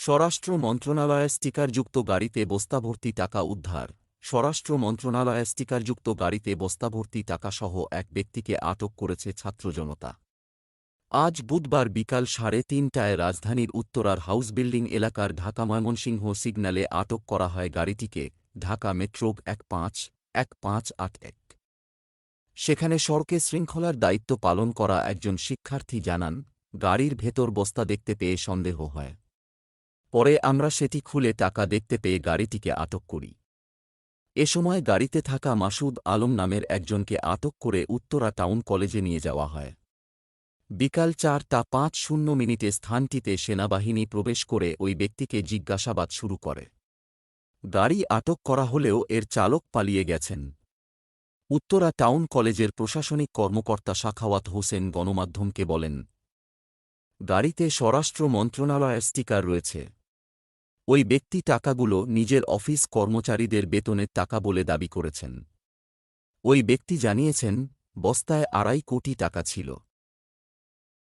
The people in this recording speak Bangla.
স্বরাষ্ট্র মন্ত্রণালয়ের স্টিকারযুক্ত গাড়িতে বস্তাভর্তি টাকা উদ্ধার। স্বরাষ্ট্র মন্ত্রণালয়ের স্টিকারযুক্ত গাড়িতে বস্তাভর্তি টাকাসহ এক ব্যক্তিকে আটক করেছে ছাত্র জনতা। আজ বুধবার বিকাল সাড়ে তিনটায় রাজধানীর উত্তরার হাউস বিল্ডিং এলাকার ঢাকা ময়মনসিংহ সিগন্যালে আটক করা হয় গাড়িটিকে ঢাকা মেট্রোগ এক পাঁচ এক পাঁচ আট এক। সেখানে সড়কে শৃঙ্খলার দায়িত্ব পালন করা একজন শিক্ষার্থী জানান, গাড়ির ভেতর বস্তা দেখতে পেয়ে সন্দেহ হয়। পরে আমরা সেটি খুলে টাকা দেখতে পেয়ে গাড়িটিকে আটক করি। এ সময় গাড়িতে থাকা মাসুদ আলম নামের একজনকে আটক করে উত্তরা টাউন কলেজে নিয়ে যাওয়া হয়। বিকাল চারটা পাঁচ শূন্য মিনিটে স্থানটিতে সেনাবাহিনী প্রবেশ করে ওই ব্যক্তিকে জিজ্ঞাসাবাদ শুরু করে। গাড়ি আটক করা হলেও এর চালক পালিয়ে গেছেন। উত্তরা টাউন কলেজের প্রশাসনিক কর্মকর্তা শাখাওয়াত হোসেন গণমাধ্যমকে বলেন, গাড়িতে স্বরাষ্ট্র মন্ত্রণালয়ের স্টিকার রয়েছে। ওই ব্যক্তি টাকাগুলো নিজের অফিস কর্মচারীদের বেতনের টাকা বলে দাবি করেছেন। ওই ব্যক্তি জানিয়েছেন, বস্তায় আড়াই কোটি টাকা ছিল।